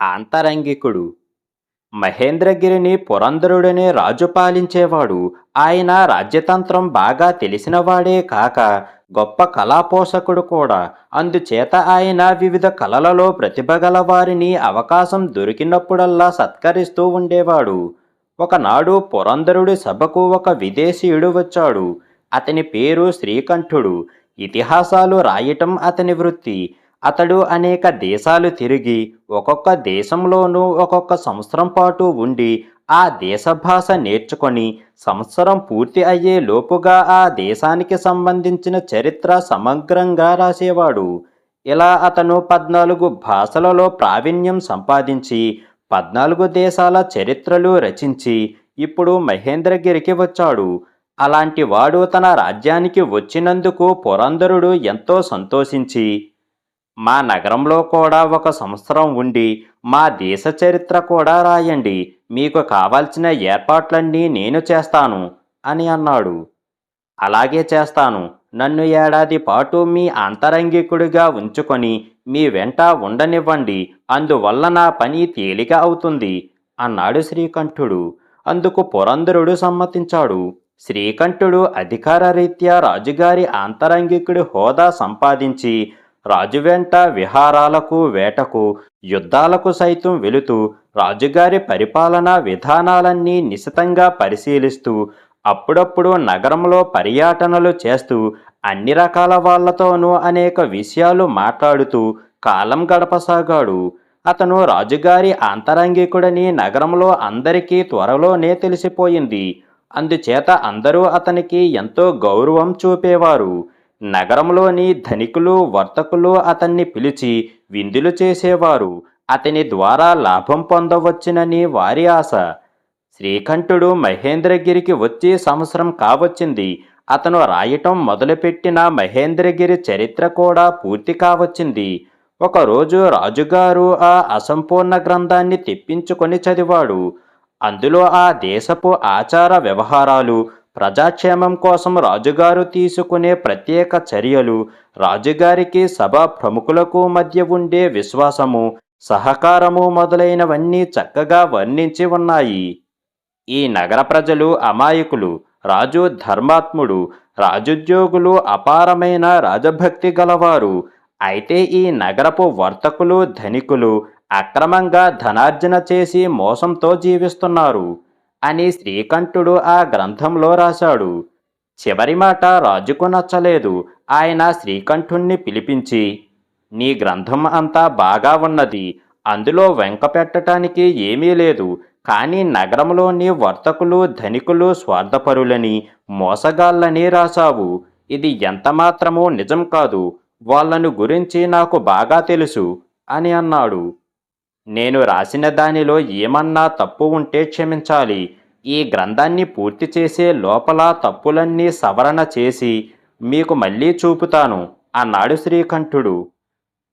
ఆంతరంగికుడు మహేంద్రగిరిని పురంధరుడనే రాజు పాలించేవాడు. ఆయన రాజ్యతంత్రం బాగా తెలిసినవాడే కాక గొప్ప కళాపోషకుడు కూడా. అందుచేత ఆయన వివిధ కళలలో ప్రతిభ గల వారిని అవకాశం దొరికినప్పుడల్లా సత్కరిస్తూ ఉండేవాడు. ఒకనాడు పురంధరుడి సభకు ఒక విదేశీయుడు వచ్చాడు. అతని పేరు శ్రీకంఠుడు. ఇతిహాసాలు రాయటం అతని వృత్తి. అతడు అనేక దేశాలు తిరిగి ఒక్కొక్క దేశంలోనూ ఒక్కొక్క సంవత్సరం పాటు ఉండి ఆ దేశ భాష నేర్చుకొని సంవత్సరం పూర్తి అయ్యే లోపుగా ఆ దేశానికి సంబంధించిన చరిత్ర సమగ్రంగా రాసేవాడు. ఇలా అతను పద్నాలుగు భాషలలో ప్రావీణ్యం సంపాదించి పద్నాలుగు దేశాల చరిత్రలు రచించి ఇప్పుడు మహేంద్రగిరికి వచ్చాడు. అలాంటి వాడు తన రాజ్యానికి వచ్చినందుకు పురంధరుడు ఎంతో సంతోషించి మా నగరంలో కూడా ఒక సంవత్సరం ఉండి మా దేశ చరిత్ర కూడా రాయండి. మీకు కావాల్సిన ఏర్పాట్లన్నీ నేను చేస్తాను అని అన్నాడు. అలాగే చేస్తాను. నన్ను ఏడాది పాటు మీ అంతరంగికుడిగా ఉంచుకొని మీ వెంట ఉండనివ్వండి. అందువల్ల నా పని తేలిక అవుతుంది అన్నాడు శ్రీకంఠుడు. అందుకు పురంధరుడు సమ్మతించాడు. శ్రీకంఠుడు అధికార రీత్యా రాజుగారి అంతరంగికుడి హోదా సంపాదించి రాజు వెంట విహారాలకు వేటకు యుద్ధాలకు సైతం వెళుతూ రాజుగారి పరిపాలనా విధానాలన్నీ నిశితంగా పరిశీలిస్తూ అప్పుడప్పుడు నగరంలో పర్యటనలు చేస్తూ అన్ని రకాల వాళ్ళతోనూ అనేక విషయాలు మాట్లాడుతూ కాలం గడపసాగాడు. అతను రాజుగారి ఆంతరంగికుడని నగరంలో అందరికీ త్వరలోనే తెలిసిపోయింది. అందుచేత అందరూ అతనికి ఎంతో గౌరవం చూపేవారు. నగరంలోని ధనికులు వర్తకులు అతన్ని పిలిచి విందులు చేసేవారు. అతని ద్వారా లాభం పొందవచ్చునని వారి ఆశ. శ్రీకంఠుడు మహేంద్రగిరికి వచ్చి సంవత్సరం కావచ్చింది. అతను రాయటం మొదలుపెట్టిన మహేంద్రగిరి చరిత్ర కూడా పూర్తి కావచ్చింది. ఒకరోజు రాజుగారు ఆ అసంపూర్ణ గ్రంథాన్ని తెప్పించుకొని చదివాడు. అందులో ఆ దేశపు ఆచార వ్యవహారాలు ప్రజాక్షేమం కోసం రాజుగారు తీసుకునే ప్రత్యేక చర్యలు రాజుగారికి సభ ప్రముఖులకు మధ్య ఉండే విశ్వాసము సహకారము మొదలైనవన్నీ చక్కగా వర్ణించి ఉన్నాయి. ఈ నగర ప్రజలు అమాయకులు రాజు ధర్మాత్ముడు రాజుద్యోగులు అపారమైన రాజభక్తి గలవారు. అయితే ఈ నగరపు వర్తకులు ధనికులు అక్రమంగా ధనార్జన చేసి మోసంతో జీవిస్తున్నారు. అని శ్రీకంఠుడు ఆ గ్రంథంలో రాశాడు. చివరి మాట రాజుకు నచ్చలేదు. ఆయన శ్రీకంఠుణ్ణి పిలిపించి నీ గ్రంథం అంతా బాగా ఉన్నది. అందులో వెంక పెట్టడానికి ఏమీ లేదు. కానీ నగరంలోని వర్తకులు ధనికులు స్వార్థపరులని మోసగాళ్ళని రాశావు. ఇది ఎంతమాత్రమూ నిజం కాదు. వాళ్ళను గురించి నాకు బాగా తెలుసు అని అన్నాడు. నేను రాసిన దానిలో ఏమన్నా తప్పు ఉంటే క్షమించాలి. ఈ గ్రంథాన్ని పూర్తి చేసే లోపల తప్పులన్నీ సవరణ చేసి మీకు మళ్ళీ చూపుతాను అన్నాడు శ్రీకంఠుడు.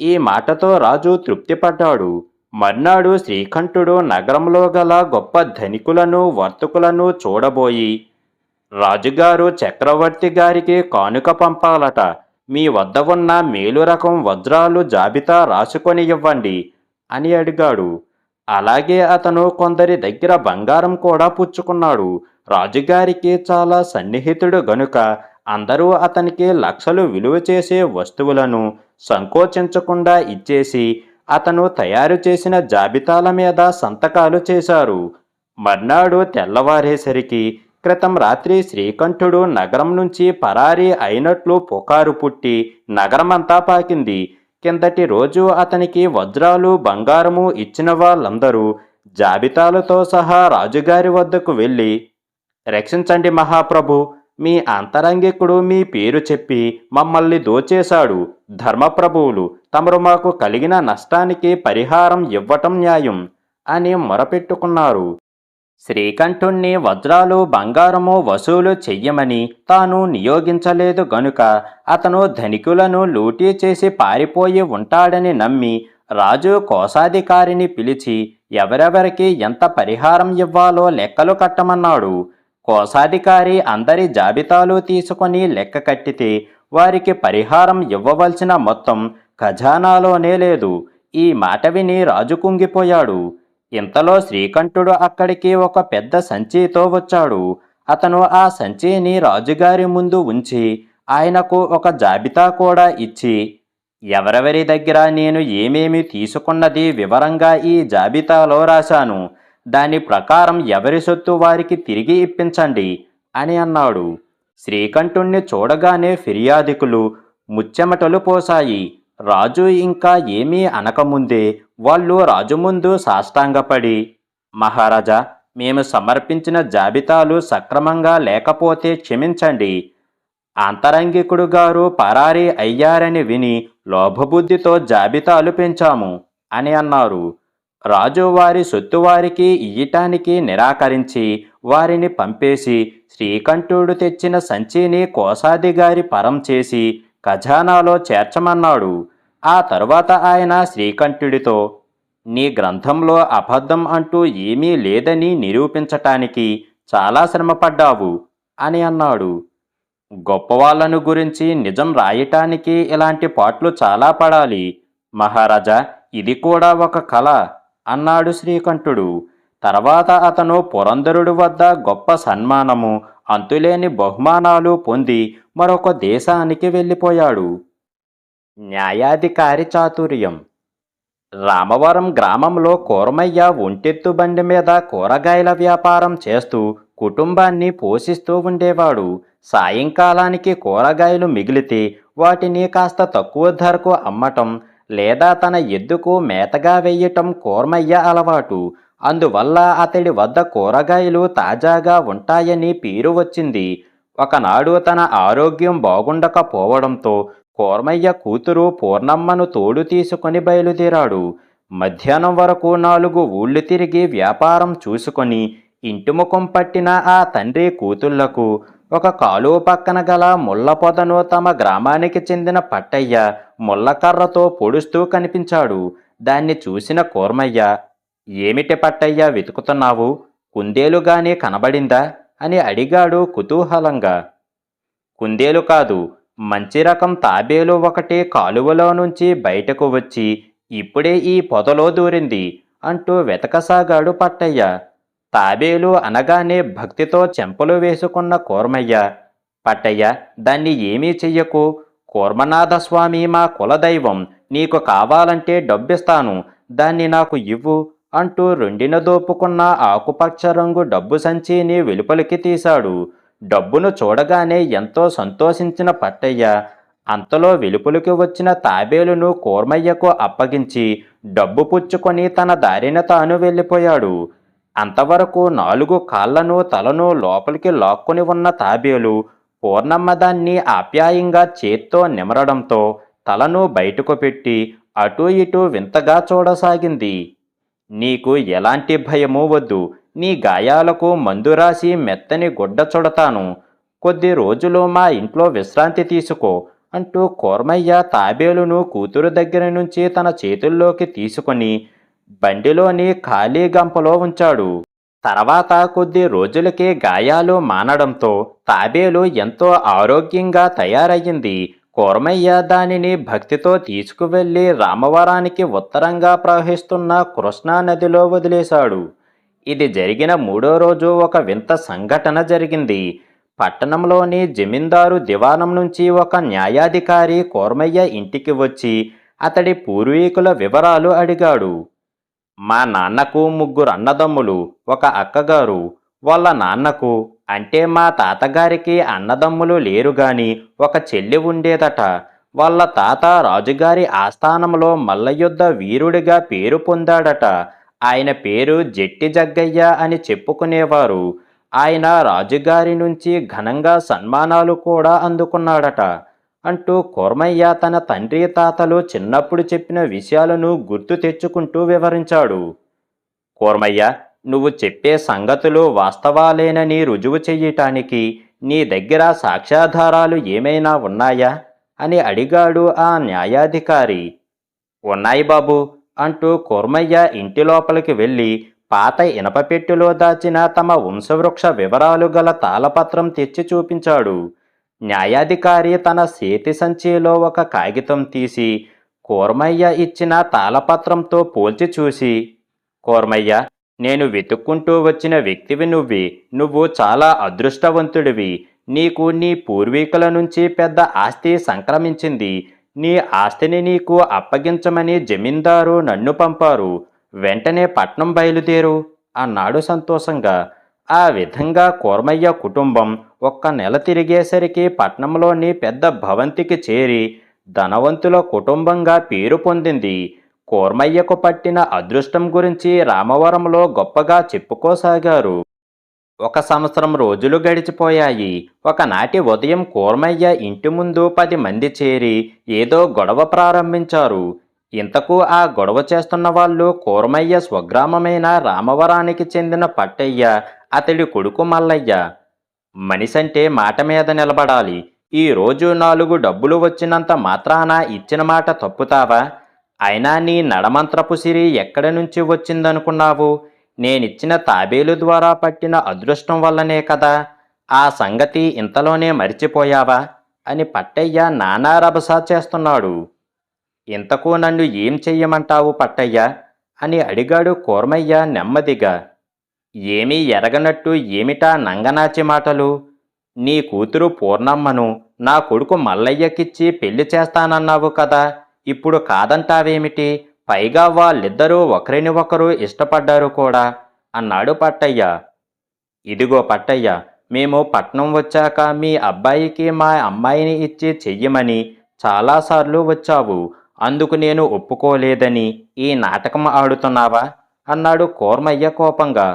ఈ మాటతో రాజు తృప్తిపడ్డాడు. మర్నాడు శ్రీకంఠుడు నగరంలో గల గొప్ప ధనికులను వర్తకులను చూడబోయి రాజుగారు చక్రవర్తి గారికి కానుక పంపాలట. మీ వద్ద ఉన్న మేలు రకం వజ్రాలు జాబితా రాసుకొని ఇవ్వండి. అని అడిగాడు. అలాగే అతను కొందరి దగ్గర బంగారం కూడా పుచ్చుకున్నాడు. రాజుగారికి చాలా సన్నిహితుడు గనుక అందరూ అతనికి లక్షలు విలువ చేసే వస్తువులను సంకోచించకుండా ఇచ్చేసి అతను తయారు చేసిన జాబితాల మీద సంతకాలు చేశారు. మర్నాడు తెల్లవారేసరికి క్రితం రాత్రి శ్రీకంఠుడు నగరం నుంచి పరారీ అయినట్లు పుకారు పుట్టి నగరమంతా పాకింది. కిందటి రోజు అతనికి వజ్రాలు బంగారము ఇచ్చిన వాళ్ళందరూ జాబితాలతో సహా రాజుగారి వద్దకు వెళ్ళి రక్షించండి మహాప్రభు మీ అంతరంగికుడు మీ పేరు చెప్పి మమ్మల్ని దోచేశాడు. ధర్మప్రభువులు తమరు మాకు కలిగిన నష్టానికి పరిహారం ఇవ్వటం న్యాయం అని మొరపెట్టుకున్నారు. శ్రీకంఠుణ్ణి వజ్రాలు బంగారము వసూలు చెయ్యమని తాను నియోగించలేదు గనుక అతను ధనికులను లూటీ చేసి పారిపోయి ఉంటాడని నమ్మి రాజు కోశాధికారిని పిలిచి ఎవరెవరికి ఎంత పరిహారం ఇవ్వాలో లెక్కలు కట్టమన్నాడు కోశాధికారి అందరి జాబితాలు తీసుకొని లెక్క కట్టితే వారికి పరిహారం ఇవ్వవలసిన మొత్తం ఖజానాలోనే లేదు. ఈ మాట విని రాజు కుంగిపోయాడు. ఇంతలో శ్రీకంఠుడు అక్కడికి ఒక పెద్ద సంచితో వచ్చాడు. అతను ఆ సంచిని రాజుగారి ముందు ఉంచి ఆయనకు ఒక జాబితా కూడా ఇచ్చి ఎవరెవరి దగ్గర నేను ఏమేమి తీసుకున్నది వివరంగా ఈ జాబితాలో రాశాను. దాని ప్రకారం ఎవరి సొత్తు వారికి తిరిగి ఇప్పించండి అని అన్నాడు. శ్రీకంఠుణ్ణి చూడగానే ఫిర్యాదికులు ముచ్చెమటలు పోసాయి రాజు ఇంకా ఏమీ అనకముందే వాళ్ళు రాజు ముందు సాష్టాంగపడి మహారాజా మేము సమర్పించిన జాబితాలు సక్రమంగా లేకపోతే క్షమించండి. అంతరంగికుడు గారు పరారీ అయ్యారని విని లోభబుద్ధితో జాబితాలు పెంచాము అని అన్నారు. రాజు వారి సొత్తు వారికి ఇయ్యటానికి నిరాకరించి వారిని పంపేసి శ్రీకంఠుడు తెచ్చిన సంచిని కోశాధికారి పరం చేసి ఖజానాలో చేర్చమన్నాడు. ఆ తరువాత ఆయన శ్రీకంఠుడితో నీ గ్రంథంలో అబద్ధం అంటూ ఏమీ లేదని నిరూపించటానికి చాలా శ్రమపడ్డావు అని అన్నాడు. గొప్పవాళ్ళను గురించి నిజం రాయటానికి ఇలాంటి పాటలు చాలా పడాలి. మహారాజా ఇది కూడా ఒక కళ అన్నాడు శ్రీకంఠుడు. తర్వాత అతను పురంధరుడి వద్ద గొప్ప సన్మానము అంతులేని బహుమానాలు పొంది మరొక దేశానికి వెళ్ళిపోయాడు. న్యాయాధికారి చాతుర్యం. రామవరం గ్రామంలో కూరమయ్య ఒంటెత్తు బండి మీద కూరగాయల వ్యాపారం చేస్తూ కుటుంబాన్ని పోషిస్తూ ఉండేవాడు. సాయంకాలానికి కూరగాయలు మిగిలితే వాటిని కాస్త తక్కువ ధరకు అమ్మటం లేదా తన ఎద్దుకు మేతగా వెయ్యటం కూరమయ్య అలవాటు. అందువల్ల అతడి వద్ద కూరగాయలు తాజాగా ఉంటాయని పేరు వచ్చింది. ఒకనాడు తన ఆరోగ్యం బాగుండకపోవడంతో కోర్మయ్య కూతురు పూర్ణమ్మను తోడు తీసుకొని బయలుదేరాడు. మధ్యాహ్నం వరకు నాలుగు ఊళ్ళు తిరిగి వ్యాపారం చూసుకొని ఇంటి ముఖం పట్టిన ఆ తండ్రి కూతుళ్ళకు ఒక కాలువ పక్కన గల ముళ్ళ పొదను తమ గ్రామానికి చెందిన పట్టయ్య ముళ్ళకర్రతో పొడుస్తూ కనిపించాడు. దాన్ని చూసిన కోర్మయ్య ఏమిటి పట్టయ్య వెతుకుతున్నావు? కుందేలుగానే కనబడిందా? అని అడిగాడు కుతూహలంగా. కుందేలు కాదు మంచి రకం తాబేలు ఒకటి కాలువలో నుంచి బయటకు వచ్చి ఇప్పుడే ఈ పొదలో దూరింది అంటూ వెతకసాగాడు పట్టయ్య. తాబేలు అనగానే భక్తితో చెంపలు వేసుకున్న కూర్మయ్య పట్టయ్య దాన్ని ఏమీ చెయ్యకు. కూర్మనాథస్వామి మా కులదైవం నీకు కావాలంటే డబ్బిస్తాను. దాన్ని నాకు ఇవ్వు. అంటూ రెండిన దోపుకున్న ఆకుపచ్చ రంగు డబ్బు సంచిని వెలుపలికి తీశాడు. డబ్బును చూడగానే ఎంతో సంతోషించిన పట్టయ్య అంతలో వెలుపలికి వచ్చిన తాబేలును కూర్మయ్యకు అప్పగించి డబ్బు పుచ్చుకొని తన దారిన తాను వెళ్ళిపోయాడు. అంతవరకు నాలుగు కాళ్ళను తలను లోపలికి లాక్కొని ఉన్న తాబేలు పూర్ణమ్మ దాన్ని ఆప్యాయంగా చేత్తో నిమరడంతో తలను బయటకు పెట్టి అటూ ఇటూ వింతగా చూడసాగింది. నీకు ఎలాంటి భయమూ వద్దు. నీ గాయాలకు మందు రాసి మెత్తని గుడ్డ చుడతాను. కొద్ది రోజులు మా ఇంట్లో విశ్రాంతి తీసుకో అంటూ కోర్మయ్య తాబేలును కూతురు దగ్గర నుంచి తన చేతుల్లోకి తీసుకొని బండిలోని ఖాళీ గంపలో ఉంచాడు. తర్వాత కొద్ది రోజులకే గాయాలు మానడంతో తాబేలు ఎంతో ఆరోగ్యంగా తయారయ్యింది. కూరమయ్య దానిని భక్తితో తీసుకువెళ్ళి రామవరానికి ఉత్తరంగా ప్రవహిస్తున్న కృష్ణా నదిలో వదిలేశాడు. ఇది జరిగిన మూడో రోజు ఒక వింత సంఘటన జరిగింది. పట్టణంలోని జమీందారు దివాణం నుంచి ఒక న్యాయాధికారి కూరమయ్య ఇంటికి వచ్చి అతడి పూర్వీకుల వివరాలు అడిగాడు. మా నాన్నకు ముగ్గురు అన్నదమ్ములు ఒక అక్కగారు వాళ్ళ నాన్నకు అంటే మా తాతగారికి అన్నదమ్ములు లేరు గాని ఒక చెల్లి ఉండేదట. వాళ్ళ తాత రాజుగారి ఆస్థానంలో మల్లయుద్ధ వీరుడిగా పేరు పొందాడట. ఆయన పేరు జట్టి జగ్గయ్య అని చెప్పుకునేవారు. ఆయన రాజుగారి నుంచి ఘనంగా సన్మానాలు కూడా అందుకున్నాడట. అంటూ కోర్మయ్య తన తండ్రి తాతలు చిన్నప్పుడు చెప్పిన విషయాలను గుర్తు తెచ్చుకుంటూ వివరించాడు. కోర్మయ్య నువ్వు చెప్పే సంగతులు వాస్తవాలేనని రుజువు చెయ్యటానికి నీ దగ్గర సాక్ష్యాధారాలు ఏమైనా ఉన్నాయా? అని అడిగాడు ఆ న్యాయాధికారి. ఉన్నాయి బాబు అంటూ కూర్మయ్య ఇంటి లోపలికి వెళ్ళి పాత ఇనపపెట్టెలో దాచిన తమ వంశవృక్ష వివరాలు గల తాళపత్రం తెచ్చి చూపించాడు. న్యాయాధికారి తన చేతి సంచిలో ఒక కాగితం తీసి కూర్మయ్య ఇచ్చిన తాళపత్రంతో పోల్చి చూసి కూర్మయ్య నేను వెతుక్కుంటూ వచ్చిన వ్యక్తివి నువ్వి. నువ్వు చాలా అదృష్టవంతుడివి. నీకు నీ పూర్వీకుల నుంచి పెద్ద ఆస్తి సంక్రమించింది. నీ ఆస్తిని నీకు అప్పగించమని జమీందారు నన్ను పంపారు. వెంటనే పట్నం బయలుదేరు అన్నాడు సంతోషంగా. ఆ విధంగా కూరమయ్య కుటుంబం ఒక్క నెల తిరిగేసరికి పట్నంలోని పెద్ద భవంతికి చేరి ధనవంతుల కుటుంబంగా పేరు పొందింది. కూర్మయ్యకు పట్టిన అదృష్టం గురించి రామవరంలో గొప్పగా చెప్పుకోసాగారు. ఒక సంవత్సరం రోజులు గడిచిపోయాయి. ఒకనాటి ఉదయం కూర్మయ్య ఇంటి ముందు పది మంది చేరి ఏదో గొడవ ప్రారంభించారు. ఇంతకు ఆ గొడవ చేస్తున్న వాళ్ళు కూర్మయ్య స్వగ్రామమైన రామవరానికి చెందిన పట్టయ్య అతడి కొడుకు మల్లయ్య. మనిషంటే మాట మీద నిలబడాలి. ఈ రోజు నాలుగు డబ్బులు వచ్చినంత మాత్రాన ఇచ్చిన మాట తప్పుతావా? అయినా నీ నడమంత్రపు సిరి ఎక్కడి నుంచి వచ్చిందనుకున్నావు? నేనిచ్చిన తాబేలు ద్వారా పట్టిన అదృష్టం వల్లనే కదా. ఆ సంగతి ఇంతలోనే మరిచిపోయావా? అని పట్టయ్య నానా రభసా చేస్తున్నాడు. ఇంతకు నన్ను ఏం చెయ్యమంటావు పట్టయ్య? అని అడిగాడు కూర్మయ్య నెమ్మదిగా. ఏమీ ఎరగనట్టు ఏమిటా నంగనాచి మాటలు? నీ కూతురు పూర్ణమ్మను నా కొడుకు మల్లయ్యకిచ్చి పెళ్ళి చేస్తానన్నావు కదా. ఇప్పుడు కాదంటావేమిటి? పైగా వాళ్ళిద్దరూ ఒకరిని ఒకరు ఇష్టపడ్డారు కూడా. అన్నాడు పట్టయ్య. ఇదిగో పట్టయ్య మేము పట్నం వచ్చాక మీ అబ్బాయికి మా అమ్మాయిని ఇచ్చి చెయ్యమని చాలాసార్లు వచ్చావు. అందుకు నేను ఒప్పుకోలేదని ఈ నాటకం ఆడుతున్నావా? అన్నాడు కోర్మయ్య కోపంగా.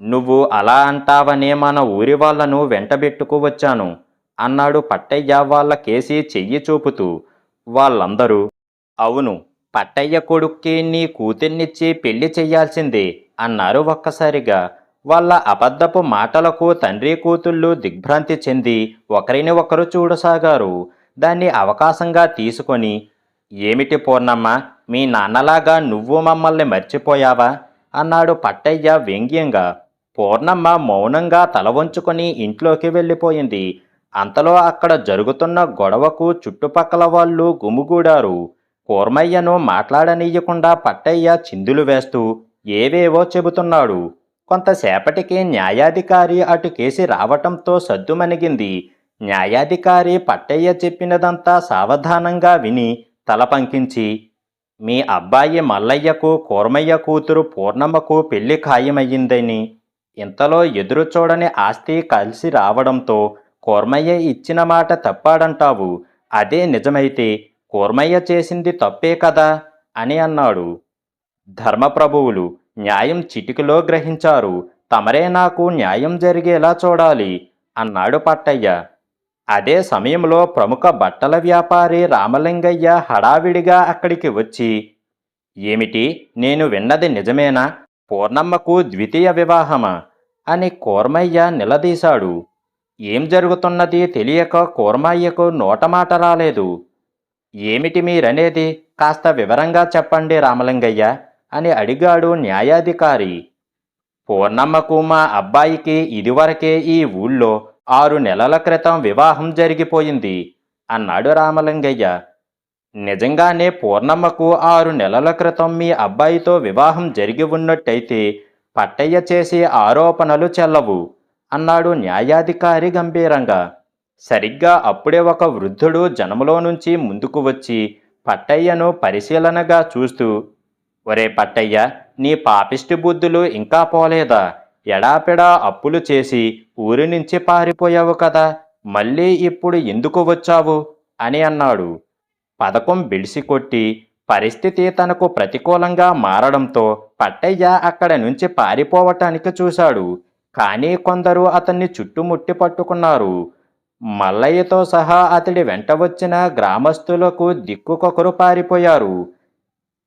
నువ్వు అలా అంటావనే మన ఊరి వాళ్ళను వెంటబెట్టుకు వచ్చాను అన్నాడు పట్టయ్య వాళ్ళ కేసి చెయ్యి చూపుతూ. వాళ్ళందరూ అవును పట్టయ్య కొడుక్కి నీ కూతుర్నిచ్చి పెళ్ళి చెయ్యాల్సింది అన్నారు ఒక్కసారిగా. వాళ్ళ అబద్ధపు మాటలకు తండ్రి కూతుళ్ళు దిగ్భ్రాంతి చెంది ఒకరిని ఒకరు చూడసాగారు. దాన్ని అవకాశంగా తీసుకొని ఏమిటి పూర్ణమ్మ మీ నాన్నలాగా నువ్వు మమ్మల్ని మర్చిపోయావా? అన్నాడు పట్టయ్య వ్యంగ్యంగా. పూర్ణమ్మ మౌనంగా తల వంచుకొని ఇంట్లోకి వెళ్ళిపోయింది. అంతలో అక్కడ జరుగుతున్న గొడవకు చుట్టుపక్కల వాళ్ళు గుమిగూడారు. కూర్మయ్యను మాట్లాడనీయకుండా పట్టయ్య చిందులు వేస్తూ ఏవేవో చెబుతున్నాడు. కొంతసేపటికి న్యాయాధికారి అటు కేసి రావటంతో సద్దుమణిగింది. న్యాయాధికారి పట్టయ్య చెప్పినదంతా సావధానంగా విని తల పంకించి మీ అబ్బాయి మల్లయ్యకు కూర్మయ్య కూతురు పూర్ణమ్మకు పెళ్ళి ఖాయమయ్యిందని. ఇంతలో ఎదురు చూడని ఆస్తి కలిసి రావడంతో కూర్మయ్య ఇచ్చిన మాట తప్పాడంటావు. అదే నిజమైతే కూర్మయ్య చేసింది తప్పే కదా? అని అన్నాడు. ధర్మప్రభువులు న్యాయం చిటికలో గ్రహించారు. తమరే నాకు న్యాయం జరిగేలా చూడాలి అన్నాడు పట్టయ్య. అదే సమయంలో ప్రముఖ బట్టల వ్యాపారి రామలింగయ్య హడావిడిగా అక్కడికి వచ్చి ఏమిటి? నేను విన్నది నిజమేనా? పూర్ణమ్మకు ద్వితీయ వివాహమా? అని కూర్మయ్య నిలదీశాడు. ఏం జరుగుతున్నది తెలియక కూర్మయ్యకు నోటమాట రాలేదు. ఏమిటి మీరనేది? కాస్త వివరంగా చెప్పండి రామలింగయ్య అని అడిగాడు న్యాయాధికారి. పూర్ణమ్మకు మా అబ్బాయికి ఇదివరకే ఈ ఊళ్ళో ఆరు నెలల క్రితం వివాహం జరిగిపోయింది అన్నాడు రామలింగయ్య. నిజంగానే పూర్ణమ్మకు ఆరు నెలల క్రితం మీ అబ్బాయితో వివాహం జరిగి ఉన్నట్టయితే పట్టయ్య చేసే ఆరోపణలు చెల్లవు. అన్నాడు న్యాయాధికారి గంభీరంగా. సరిగ్గా అప్పుడే ఒక వృద్ధుడు జనములో నుంచి ముందుకు వచ్చి పట్టయ్యను పరిశీలనగా చూస్తూ ఒరే పట్టయ్య నీ పాపిష్టి బుద్ధులు ఇంకా పోలేదా? ఎడాపెడా అప్పులు చేసి ఊరి నుంచి పారిపోయావు కదా మళ్ళీ ఇప్పుడు ఎందుకు వచ్చావు అని అన్నాడు. పథకం బిడిసి కొట్టి పరిస్థితి తనకు ప్రతికూలంగా మారడంతో పట్టయ్య అక్కడ నుంచి పారిపోవటానికి చూశాడు. కానీ కొందరు అతన్ని చుట్టుముట్టి పట్టుకున్నారు. మల్లయ్యతో సహా అతడి వెంట వచ్చిన గ్రామస్తులకు దిక్కుకొకరు పారిపోయారు.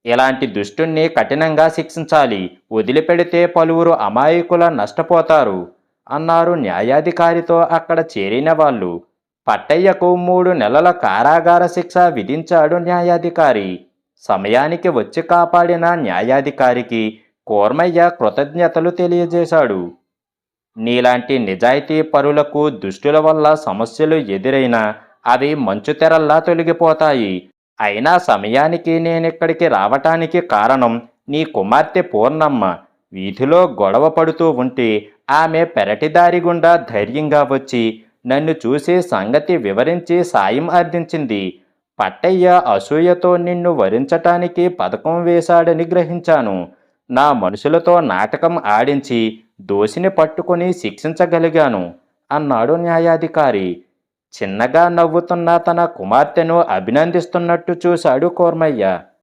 ఇలాంటి దుష్టుణ్ణి కఠినంగా శిక్షించాలి. వదిలిపెడితే పలువురు అమాయకుల నష్టపోతారు అన్నారు న్యాయాధికారితో అక్కడ చేరిన వాళ్ళు. పట్టయ్యకు మూడు నెలల కారాగార శిక్ష విధించాడు న్యాయాధికారి. సమయానికి వచ్చి కాపాడిన న్యాయాధికారికి కోర్మయ్య కృతజ్ఞతలు తెలియజేశాడు. నీలాంటి నిజాయితీ పరులకు దుష్టుల వల్ల సమస్యలు ఎదురైనా అవి మంచుతెరల్లా తొలగిపోతాయి. అయినా సమయానికి నేనిక్కడికి రావటానికి కారణం నీ కుమార్తె పూర్ణమ్మ. వీధిలో గొడవ పడుతూ ఉంటే ఆమె పెరటిదారి గుండా ధైర్యంగా వచ్చి నన్ను చూసి సంగతి వివరించి సాయం అర్థించింది పట్టయ్య అసూయతో నిన్ను వరించటానికి పథకం వేశాడని గ్రహించాను. నా మనుషులతో నాటకం ఆడించి దోషిని పట్టుకొని శిక్షించగలిగాను అన్నాడు న్యాయాధికారి. చిన్నగా నవ్వుతున్న తన కుమార్తెను అభినందిస్తున్నట్టు చూశాడు కోర్మయ్య.